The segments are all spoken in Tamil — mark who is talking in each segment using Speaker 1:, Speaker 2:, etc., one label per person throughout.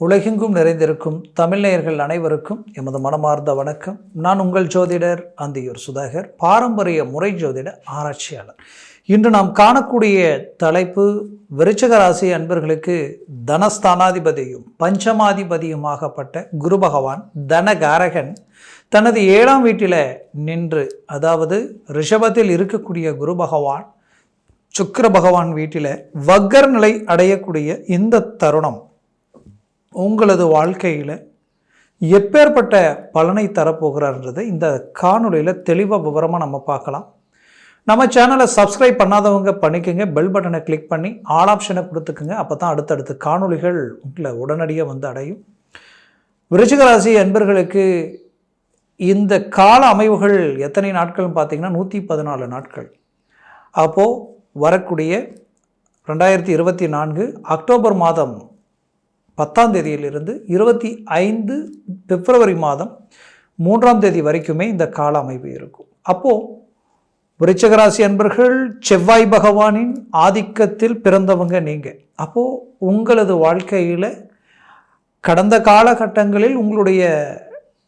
Speaker 1: உலகெங்கும் நிறைந்திருக்கும் தமிழ்நேயர்கள் அனைவருக்கும் எமது மனமார்ந்த வணக்கம். நான் உங்கள் ஜோதிடர் அந்தியூர் சுதாகர் பாரம்பரிய முறை ஜோதிட ஆராய்ச்சியாளர். இன்று நாம் காணக்கூடிய தலைப்பு விருச்சக ராசி அன்பர்களுக்கு தனஸ்தானாதிபதியும் பஞ்சமாதிபதியுமாகப்பட்ட குரு பகவான் தனகாரகன் தனது ஏழாம் வீட்டில் நின்று அதாவது ரிஷபத்தில் இருக்கக்கூடிய குரு பகவான் சுக்கர பகவான் வீட்டில் வக்கர் நிலை அடையக்கூடிய இந்த தருணம் உங்களது வாழ்க்கையில் எப்பேற்பட்ட பலனை தரப்போகிறார்ன்றதை இந்த காணொலியில் தெளிவாக விவரமாக நம்ம பார்க்கலாம். நம்ம சேனலை சப்ஸ்கிரைப் பண்ணாதவங்க பண்ணிக்கோங்க. பெல் பட்டனை கிளிக் பண்ணி ஆல் ஆப்ஷனை கொடுத்துக்குங்க. அப்போ தான் அடுத்தடுத்த காணொலிகள் உங்களை உடனடியாக வந்து அடையும். விருச்சிகராசி அன்பர்களுக்கு இந்த கால அமைவுகள் எத்தனை நாட்கள்னு பார்த்தீங்கன்னா நூற்றி பதினாலு நாட்கள். அப்போது வரக்கூடிய ரெண்டாயிரத்தி இருபத்தி நான்கு அக்டோபர் மாதம் பத்தாம் தேதியிலிருந்து இருபத்தி ஐந்து பிப்ரவரி மாதம் மூன்றாம் தேதி வரைக்குமே இந்த கால அமைப்பு இருக்கும். அப்போது விருச்சகராசி அன்பர்கள் செவ்வாய் பகவானின் ஆதிக்கத்தில் பிறந்தவங்க நீங்கள் அப்போது உங்களது வாழ்க்கையில் கடந்த காலகட்டங்களில் உங்களுடைய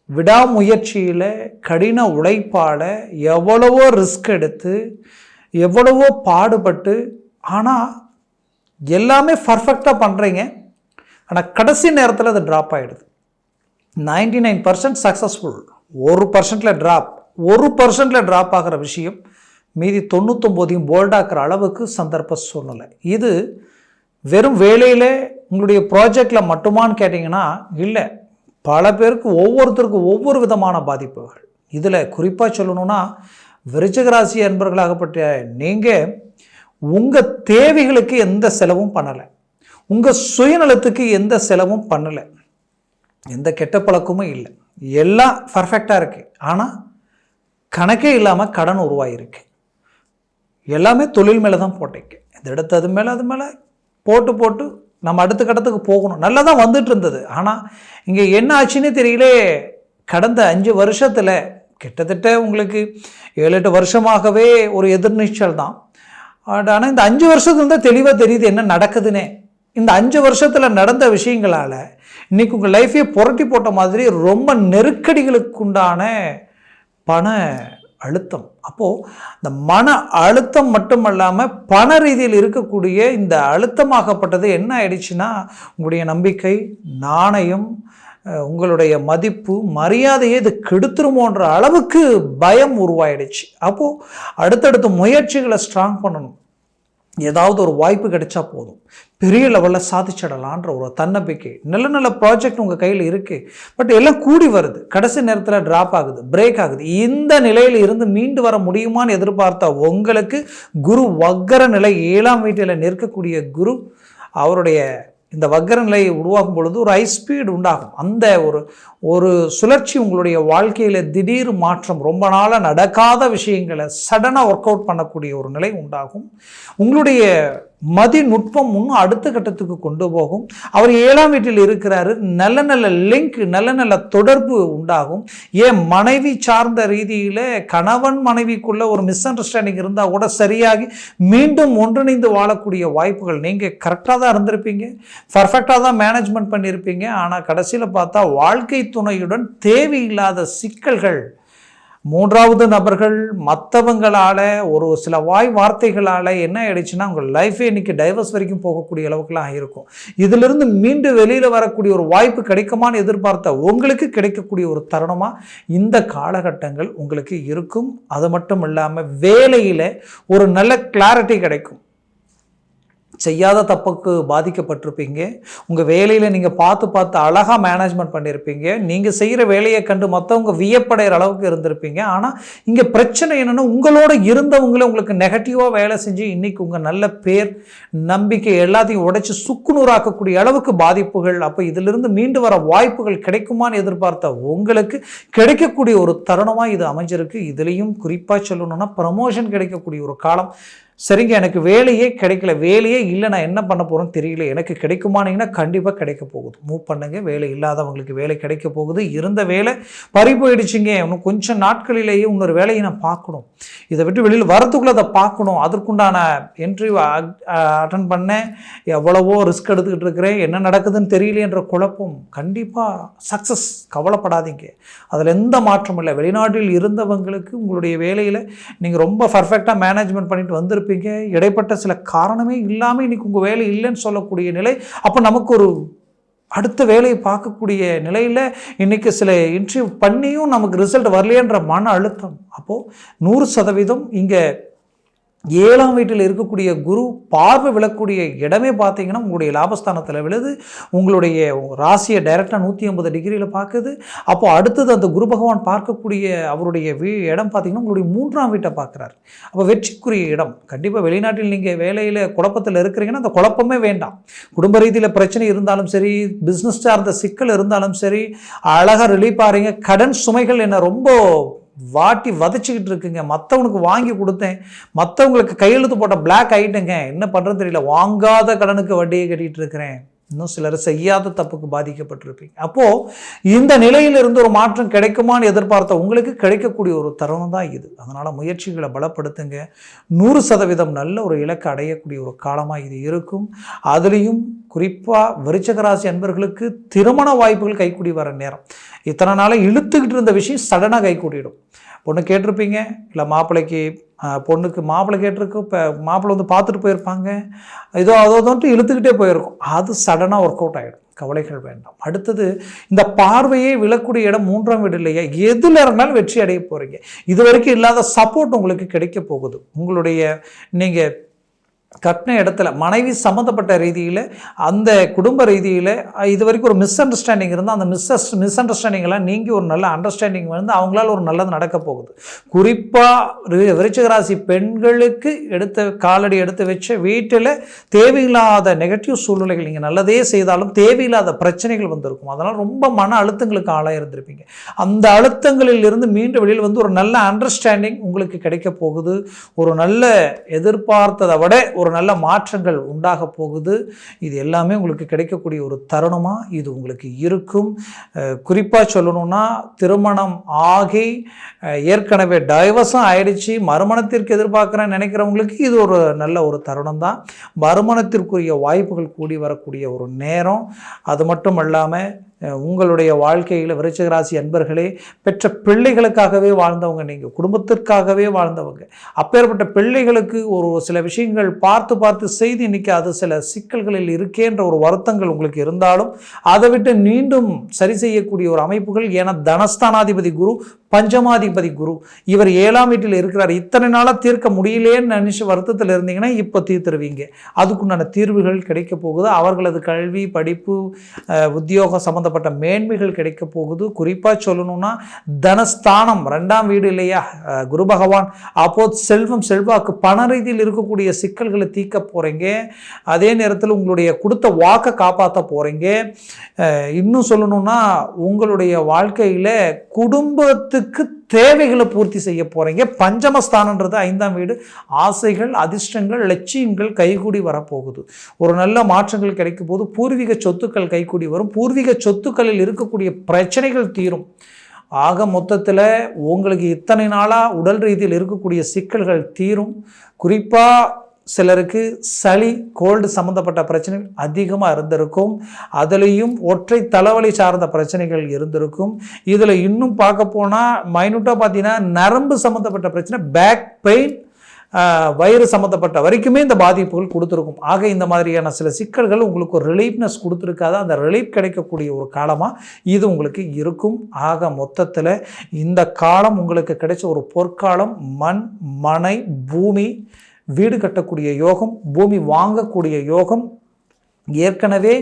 Speaker 1: விடாமுயற்சியில் கடின உழைப்பால் எவ்வளவோ ரிஸ்க் எடுத்து எவ்வளவோ பாடுபட்டு ஆனால் எல்லாமே பர்ஃபெக்டாக பண்ணுறீங்க ஆனால் கடைசி நேரத்தில் அது ட்ராப் ஆகிடுது நைன்டி நைன் பர்சன்ட் சக்ஸஸ்ஃபுல் ஒரு பர்சன்டில் ட்ராப் ஒரு பர்சன்டில் ட்ராப் ஆகிற விஷயம் மீதி தொண்ணூத்தொம்போதையும் போல்டாக்குற அளவுக்கு சந்தர்ப்ப சூழ்நிலை. இது வெறும் வேலையில் உங்களுடைய ப்ராஜெக்டில் மட்டுமான்னு கேட்டிங்கன்னா இல்லை. பல பேருக்கு ஒவ்வொருத்தருக்கும் ஒவ்வொரு விதமான பாதிப்புகள். இதில் குறிப்பாக சொல்லணும்னா விருச்சகராசி அன்பர்களாகப்பட்ட நீங்கள் உங்கள் தேவைகளுக்கு எந்த செலவும் பண்ணலை. உங்கள் சுயநலத்துக்கு எந்த செலவும் பண்ணலை. எந்த கெட்ட பழக்கமும் இல்லை. எல்லாம் பர்ஃபெக்டாக இருக்குது ஆனால் கணக்கே இல்லாமல் கடன் உருவாகிருக்கு எல்லாமே தொழில் மேலே தான் போட்டீங்க இந்த இடத்து அது மேலே அது மேலே போட்டு போட்டு நம்ம அடுத்த கட்டத்துக்கு போகணும். நல்லா தான் வந்துட்டு இருந்தது. ஆனால் இங்கே என்ன ஆச்சுன்னே தெரியல. கடந்த அஞ்சு வருஷத்தில் கிட்டத்தட்ட உங்களுக்கு ஏழு எட்டு வருஷமாகவே ஒரு எதிர்நீச்சல் தான். ஆனால் இந்த அஞ்சு வருஷத்துலேருந்து தெளிவாக தெரியுது என்ன நடக்குதுன்னே. இந்த அஞ்சு வருஷத்தில் நடந்த விஷயங்களால் இன்றைக்கி உங்கள் லைஃபையே புரட்டி போட்ட மாதிரி ரொம்ப நெருக்கடிகளுக்குண்டான பண அழுத்தம். அப்போது இந்த மன அழுத்தம் மட்டுமல்லாமல் பண ரீதியில் இருக்கக்கூடிய இந்த அழுத்தமாகப்பட்டது என்ன ஆயிடுச்சுன்னா உங்களுடைய நம்பிக்கை நாணயம் உங்களுடைய மதிப்பு மரியாதையை இது கெடுத்துருமோன்ற அளவுக்கு பயம் உருவாயிடுச்சு. அப்போது அடுத்தடுத்த முயற்சிகளை ஸ்ட்ராங் பண்ணணும். ஏதாவது ஒரு வாய்ப்பு கிடைச்சா போதும். பெரிய லெவலில் சாதிச்சிடலான்ற ஒரு தன்னம்பிக்கை. நல்ல நல்ல ப்ராஜெக்ட் உங்கள் கையில் இருக்குது பட் எல்லாம் கூடி வருது. கடைசி நேரத்தில் ட்ராப் ஆகுது. பிரேக் ஆகுது. இந்த நிலையில் இருந்து மீண்டு வர முடியுமான்னு எதிர்பார்த்த உங்களுக்கு குரு வக்கர நிலை ஏழாம் வீட்டில் நிற்கக்கூடிய குரு அவருடைய இந்த வக்கர நிலையை உருவாக்கும் பொழுது ஒரு ஹைஸ்பீடு உண்டாகும். அந்த ஒரு ஒரு சுழற்சி உங்களுடைய வாழ்க்கையில் திடீர் மாற்றம் ரொம்ப நாளாக நடக்காத விஷயங்களை சடனாக ஒர்க் அவுட் பண்ணக்கூடிய ஒரு நிலை உண்டாகும். உங்களுடைய மதிநுட்பம் இன்னும் அடுத்த கட்டத்துக்கு கொண்டு போகும். அவர் ஏழாம் வீட்டில் இருக்கிறாரு. நல்ல நல்ல லிங்க் நல்ல நல்ல தொடர்பு உண்டாகும். ஏன் மனைவி சார்ந்த ரீதியில் கணவன் மனைவிக்குள்ள ஒரு மிஸ் அண்டர்ஸ்டாண்டிங் இருந்தால் கூட சரியாகி மீண்டும் ஒன்றிணைந்து வாழக்கூடிய வாய்ப்புகள். நீங்கள் கரெக்டாக தான் இருந்திருப்பீங்க. பர்ஃபெக்டாக தான் மேனேஜ்மெண்ட் பண்ணியிருப்பீங்க ஆனால் கடைசியில் பார்த்தா வாழ்க்கை துணையுடன் தேவையில்லாத சிக்கல்கள் மூன்றாவது நபர்கள் மற்றவங்களால் ஒரு சில வாய் வார்த்தைகளால் என்ன ஆயிடுச்சுன்னா உங்கள் லைஃபே இன்றைக்கி டைவர்ஸ் வரைக்கும் போகக்கூடிய அளவுக்குலாம் இருக்கும் இதிலிருந்து மீண்டும் வெளியில் வரக்கூடிய ஒரு வாய்ப்பு கிடைக்குமான்னு எதிர்பார்த்த உங்களுக்கு கிடைக்கக்கூடிய ஒரு தருணமாக இந்த காலகட்டங்கள் உங்களுக்கு இருக்கும். அது மட்டும் இல்லாமல் வேலையில் ஒரு நல்ல கிளாரிட்டி கிடைக்கும். செய்யாத தப்புக்கு பாதிக்கப்பட்டிருப்பீங்க. உங்கள் வேலையில் நீங்கள் பார்த்து பார்த்து அழகாக மேனேஜ்மெண்ட் பண்ணியிருப்பீங்க நீங்கள் செய்கிற வேலையை கண்டு மற்றவங்க வியப்படைகிற அளவுக்கு இருந்திருப்பீங்க. ஆனால் இங்கே பிரச்சனை என்னென்னா உங்களோட இருந்தவங்களே உங்களுக்கு நெகட்டிவாக வேலை செஞ்சு இன்றைக்கி உங்கள் நல்ல பேர் நம்பிக்கை எல்லாத்தையும் உடைச்சி சுக்குநூறாக்கக்கூடிய அளவுக்கு பாதிப்புகள் அப்போ இதிலிருந்து மீண்டு வர வாய்ப்புகள் கிடைக்குமான்னு எதிர்பார்த்த உங்களுக்கு கிடைக்கக்கூடிய ஒரு தருணமாக இது அமைஞ்சிருக்கு. இதுலேயும் குறிப்பாக சொல்லணும்னா ப்ரமோஷன் கிடைக்கக்கூடிய ஒரு காலம் சரிங்க எனக்கு வேலையே கிடைக்கல வேலையே இல்லை நான் என்ன பண்ண போகிறேன்னு தெரியல எனக்கு கிடைக்குமானீங்கன்னா கண்டிப்பாக கிடைக்க போகுது. மூவ் பண்ணுங்க வேலை இல்லாதவங்களுக்கு வேலை கிடைக்க போகுது. இருந்த வேலை பறி போயிடுச்சுங்க இன்னும் கொஞ்சம் நாட்களிலேயே இன்னொரு வேலையை நான் பார்க்கணும். இதை விட்டு வெளியில் வரத்துக்குள்ளே அதை பார்க்கணும். அதற்குண்டான இன்டர்வியூ அட்டன் பண்ணேன். எவ்வளவோ ரிஸ்க் எடுத்துக்கிட்டு இருக்கிறேன். என்ன நடக்குதுன்னு தெரியலையன்ற குழப்பம். கண்டிப்பாக சக்ஸஸ் கவலைப்படாதீங்க. அதில் எந்த மாற்றமும் இல்லை. வெளிநாட்டில் இருந்தவங்களுக்கு உங்களுடைய வேலையில் நீங்கள் ரொம்ப பர்ஃபெக்டாக மேனேஜ்மெண்ட் பண்ணிட்டு வந்திருப்பீங்க. இடைப்பட்ட சில காரணமே இல்லாமல் இன்றைக்கி உங்கள் வேலை இல்லைன்னு சொல்லக்கூடிய நிலை. அப்போ நமக்கு ஒரு அடுத்த வேலையை பார்க்கக்கூடிய நிலையில் இன்றைக்கி சில இன்டர்வியூ பண்ணியும் நமக்கு ரிசல்ட் வரலையன்ற மன அழுத்தம். அப்போது நூறு சதவீதம் இங்கே ஏழாம் வீட்டில் இருக்கக்கூடிய குரு பார்வை விழக்கூடிய இடமே பார்த்தீங்கன்னா உங்களுடைய லாபஸ்தானத்தில் விழுது உங்களுடைய ராசியை டைரெக்டாக நூற்றி ஐம்பது டிகிரியில் பார்க்குது. அப்போ அடுத்தது அந்த குரு பகவான் பார்க்கக்கூடிய அவருடைய வீ இடம் பார்த்தீங்கன்னா உங்களுடைய மூன்றாம் வீட்டை பார்க்குறாரு. அப்போ வெற்றிக்குரிய இடம். கண்டிப்பாக வெளிநாட்டில் நீங்கள் வேலையில் குழப்பத்தில் இருக்கிறீங்கன்னா அந்த குழப்பமே வேண்டாம். குடும்ப ரீதியில் பிரச்சனை இருந்தாலும் சரி பிஸ்னஸ் சார்ந்த சிக்கல் இருந்தாலும் சரி அழகாக ரிலீஃப் ஆகிறீங்க கடன் சுமைகள் என்ன ரொம்ப வாட்டி வதச்சிக்கிட்டு இருக்குங்க. மற்றவனுக்கு வாங்கி கொடுத்தேன். மற்றவங்களுக்கு கையெழுத்து போட்ட பிளாக் ஆகிட்டேங்க என்ன பண்ணுறதுன்னு தெரியல. வாங்காத கடனுக்கு வட்டியை கட்டிகிட்டு இருக்கிறேன். இன்னும் சிலர் செய்யாத தப்புக்கு பாதிக்கப்பட்டிருப்பீங்க. அப்போது இந்த நிலையிலிருந்து ஒரு மாற்றம் கிடைக்குமான்னு எதிர்பார்த்த உங்களுக்கு கிடைக்கக்கூடிய ஒரு தருணம் தான் இது. அதனால் முயற்சிகளை பலப்படுத்துங்க. நூறு சதவீதம் நல்ல ஒரு இலக்கு அடையக்கூடிய ஒரு காலமாக இது இருக்கும். அதுலேயும் குறிப்பாக விருச்சகராசி அன்பர்களுக்கு திருமண வாய்ப்புகள் கைக்கூடி வர நேரம். இத்தனை நாளாக இழுத்துக்கிட்டு இருந்த விஷயம் சடனாக கை கூட்டிடும் பொண்ணு கேட்டிருப்பீங்க? இல்லை மாப்பிள்ளைக்கு பொண்ணுக்கு மாப்பிள்ளை கேட்டிருக்கு இப்போ மாப்பிள்ளை வந்து பார்த்துட்டு போயிருப்பாங்க. ஏதோ அதோதோன்ட்டு இழுத்துக்கிட்டே போயிருக்கும். அது சடனாக ஒர்க் அவுட் ஆகிடும் கவலைகள் வேண்டாம். அடுத்தது இந்த பார்வையே விழக்கூடிய இடம் மூன்றாம் வீடு இல்லையா? எதில் இருந்தாலும் வெற்றி அடைய போகிறீங்க இது வரைக்கும் இல்லாத சப்போர்ட் உங்களுக்கு கிடைக்க போகுது. உங்களுடைய நீங்கள் கட்டின இடத்துல மனைவி சம்மந்தப்பட்ட ரீதியில் அந்த குடும்ப ரீதியில் இது வரைக்கும் ஒரு மிஸ் அண்டர்ஸ்டாண்டிங் இருந்தால் அந்த மிஸ் மிஸ் அண்டர்ஸ்டாண்டிங்கெல்லாம் நீங்கி ஒரு நல்ல அண்டர்ஸ்டாண்டிங் வந்து அவங்களால ஒரு நல்லது நடக்க போகுது. குறிப்பாக விருச்சிகராசி பெண்களுக்கு எடுத்த காலடி எடுத்து வச்ச வீட்டில் தேவையில்லாத நெகட்டிவ் சூழ்நிலைகள் நீங்கள் நல்லதே செய்தாலும் தேவையில்லாத பிரச்சனைகள் வந்திருக்கும். அதனால் ரொம்ப மன அழுத்தங்களுக்கு ஆளாக இருந்திருப்பீங்க. அந்த அழுத்தங்களில் இருந்து மீண்டும் வெளியில் வந்து ஒரு நல்ல அண்டர்ஸ்டாண்டிங் உங்களுக்கு கிடைக்க போகுது. ஒரு நல்ல எதிர்பார்த்ததை விட ஒரு நல்ல மாற்றங்கள் உண்டாக போகுது. இது எல்லாமே உங்களுக்கு கிடைக்கக்கூடிய ஒரு தருணமாக இது உங்களுக்கு இருக்கும். குறிப்பாக சொல்லணும்னா திருமணம் ஆகி ஏற்கனவே டைவர்ஸும் ஆயிடுச்சு. மறுமணத்திற்கு எதிர்பார்க்குறேன்னு நினைக்கிறவங்களுக்கு இது ஒரு நல்ல ஒரு தருணம் தான் மறுமணத்திற்குரிய வாய்ப்புகள் கூடி வரக்கூடிய ஒரு நேரம். அது மட்டும் இல்லாமல் உங்களுடைய வாழ்க்கையில் விருச்சிகராசி அன்பர்களே பெற்ற பிள்ளைகளுக்காகவே வாழ்ந்தவங்க நீங்கள் குடும்பத்திற்காகவே வாழ்ந்தவங்க. அப்பேற்பட்ட பிள்ளைகளுக்கு ஒரு சில விஷயங்கள் பார்த்து பார்த்து செய்து இன்றைக்கி அது சில சிக்கல்களில் இருக்கேன்ற ஒரு வருத்தங்கள் உங்களுக்கு இருந்தாலும் அதை விட்டு மீண்டும் சரி செய்யக்கூடிய ஒரு அமைப்புகள். ஏன்னா தனஸ்தானாதிபதி குரு பஞ்சமாதிபதி குரு. இவர் ஏழாம் வீட்டில் இருக்கிறார். இத்தனை நாளாக தீர்க்க முடியலேன்னு நினச்சி வருத்தத்தில் இருந்தீங்கன்னா இப்போ தீர்த்துருவீங்க. அதுக்குண்டான தீர்வுகள் கிடைக்க போகுது. அவர்களது கல்வி படிப்பு உத்தியோகம் சம்மந்தப்பட்ட மேன்மைகள் கிடைக்க போகுது. குறிப்பாக சொல்லணும்னா தனஸ்தானம் ரெண்டாம் வீடு இல்லையா? குரு பகவான். அப்போ செல்வம் செல்வாக்கு பண ரீதியில் இருக்கக்கூடிய சிக்கல்களை தீர்க்க போகிறீங்க அதே நேரத்தில் உங்களுடைய கொடுத்த வாக்கை காப்பாற்ற போகிறீங்க இன்னும் சொல்லணும்னா உங்களுடைய வாழ்க்கையில் குடும்பத்து வீட்டுக்கு தேவைகளை பூர்த்தி செய்ய போகிறீங்க பஞ்சமஸ்தானன்றது ஐந்தாம் வீடு. ஆசைகள் அதிர்ஷ்டங்கள் லட்சியங்கள் கைகூடி வரப்போகுது. ஒரு நல்ல மாற்றங்கள் கிடைக்கும் போது பூர்வீக சொத்துக்கள் கைகூடி வரும். பூர்வீக சொத்துக்களில் இருக்கக்கூடிய பிரச்சனைகள் தீரும். ஆக மொத்தத்தில் உங்களுக்கு இத்தனை நாளாக உடல் ரீதியில் இருக்கக்கூடிய சிக்கல்கள் தீரும். குறிப்பாக சிலருக்கு சளி கோல்டு சம்மந்தப்பட்ட பிரச்சனைகள் அதிகமாக இருந்திருக்கும். அதுலேயும் ஒற்றை தலைவலி சார்ந்த பிரச்சனைகள் இருந்திருக்கும். இதில் இன்னும் பார்க்க போனால் மைனூட்டாக பார்த்தீங்கன்னா நரம்பு சம்மந்தப்பட்ட பிரச்சனை பேக் பெயின் வயிறு சம்மந்தப்பட்ட வரைக்குமே இந்த பாதிப்புகள் கொடுத்துருக்கும். ஆக இந்த மாதிரியான சில சிக்கல்கள் உங்களுக்கு ஒரு ரிலீஃப்னஸ் கொடுத்துருக்காது. அந்த ரிலீஃப் கிடைக்கக்கூடிய ஒரு காலமாக இது உங்களுக்கு இருக்கும். ஆக மொத்தத்தில் இந்த காலம் உங்களுக்கு கிடைச்ச ஒரு பொற்காலம் மண் மனை பூமி வீடு கட்டக்கூடிய யோகம் பூமி வாங்கக்கூடிய யோகம் ஏற்கனவே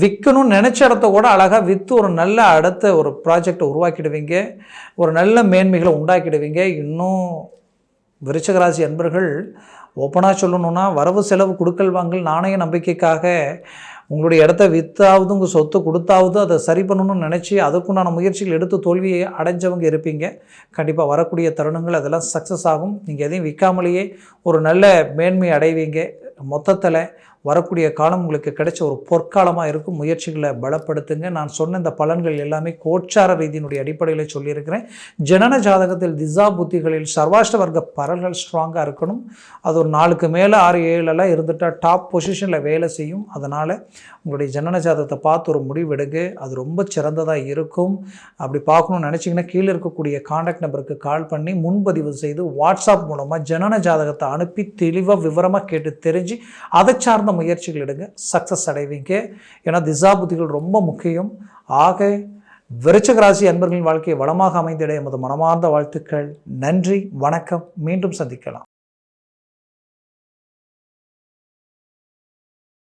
Speaker 1: விற்கணும்னு நினச்ச இடத்த கூட அழகாக விற்று ஒரு நல்ல அடுத்த ஒரு ப்ராஜெக்டை உருவாக்கிடுவீங்க. ஒரு நல்ல மேன்மைகளை உண்டாக்கிடுவீங்க. இன்னும் விருச்சகராசி அன்பர்கள் ஓப்பனாக சொல்லணுன்னா வரவு செலவு கொடுக்கல் வாங்கல் நாணய நம்பிக்கைக்காக உங்களுடைய இடத்த வித்தாவது உங்கள் சொத்து கொடுத்தாவது அதை சரி பண்ணணும்னு நினச்சி அதுக்குண்டான முயற்சிகள் எடுத்து தோல்வியை அடைஞ்சவங்க இருப்பீங்க. கண்டிப்பாக வரக்கூடிய தருணங்கள் அதெல்லாம் சக்ஸஸ் ஆகும். நீங்கள் எதையும் விற்காமலேயே ஒரு நல்ல மேன்மை அடைவீங்க. மொத்தத்தில் வரக்கூடிய காலம் உங்களுக்கு கிடைச்ச ஒரு பொற்காலமாக இருக்கும். முயற்சிகளை பலப்படுத்துங்க. நான் சொன்ன இந்த பலன்கள் எல்லாமே கோச்சார ரீதியினுடைய அடிப்படையில் சொல்லியிருக்கிறேன். ஜனன ஜாதகத்தில் திசா புத்திகளில் சர்வாஷ்ட வர்க்க பரல்கள் ஸ்ட்ராங்காக இருக்கணும். அது ஒரு நாளுக்கு மேலே ஆறு ஏழுலாம் இருந்துட்டால் டாப் பொசிஷனில் வேலை செய்யும். அதனால் உங்களுடைய ஜனன ஜாதகத்தை பார்த்து ஒரு முடிவெடுங்க அது ரொம்ப சிறந்ததாக இருக்கும். அப்படி பார்க்கணும்னு நினச்சிங்கன்னா கீழே இருக்கக்கூடிய காண்டாக்ட் நம்பருக்கு கால் பண்ணி முன்பதிவு செய்து வாட்ஸ்அப் மூலமாக ஜனன ஜாதகத்தை அனுப்பி தெளிவாக விவரமாக கேட்டு தெரிஞ்சு அதை சார்ந்த முயற்சிகள் எடுங்க. சக்ஸஸ் அடைவீங்க. ஏன்னா திசா புத்திகள் ரொம்ப முக்கியம். ஆக விருச்சக ராசி அன்பர்களின் வாழ்க்கையை வளமாக அமைந்திட எமது மனமார்ந்த வாழ்த்துக்கள். நன்றி வணக்கம். மீண்டும் சந்திக்கலாம்.